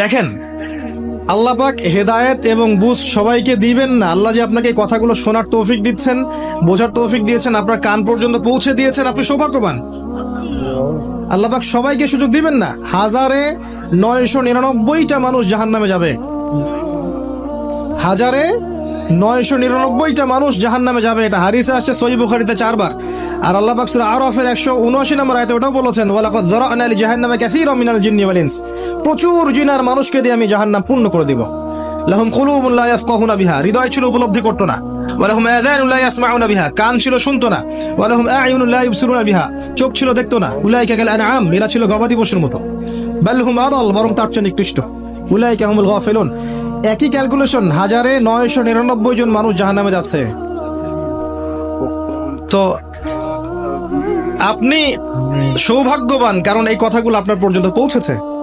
দেখেন, আল্লাহ পাক হেদায়েত এবং বুঝ সবাইকে দিবেন না। আল্লাহ যে আপনাকে কথাগুলো শোনার তৌফিক দিচ্ছেন, বোঝার তৌফিক দিয়েছেন, আপনার কান পর্যন্ত পৌঁছে দিয়েছেন, আপনি সৌভাগ্যবান। আল্লাহ পাক সবাইকে সুযোগ দিবেন না। হাজারে নয়শো নিরানব্বইটা মানুষ জাহান নামে যাবে। হাজারে নয়শো নিরানব্বইটা মানুষ জাহান নামে যাবে। এটা হারিসে আসছে সই বুখারিতে চারবার। আর আল্লাহ পাক সূরা আরফের একশো উনআশি নম্বর আয়তে ওটাও বলেছেন, ওয়ালাকাদ যারা'না লি জাহান্নামে কাসীরাম মিনাল জিন্নি ওয়াল ইনস। প্রচুর জিনার মানুষকে দিয়ে আমি জাহান্নাম পূর্ণ করে দিব। লাহুম কুলুবুন লা ইয়াফকাহুনা বিহা, হৃদয় ছিল উপলব্ধি করতো না। ওয়ালাহুম ইয়াসমাউনা বিহা, কান ছিল শুনতো না। ওয়ালাহুম ইবসিরুনা বিহা, চোখ ছিল দেখতো না। উলাইকা কাল আনআম, এরা ছিল গবাদি পশুর মতো। বাল হুম আদাল, বরং তার চেয়ে নিকৃষ্ট। একই ক্যালকুলেশন, হাজারে নয়শো নিরানব্বই জন মানুষ জাহান্নামে যাচ্ছে। তো আপনি সৌভাগ্যবান কারণ এই কথাগুলো আপনার পর্যন্ত পৌঁছেছে।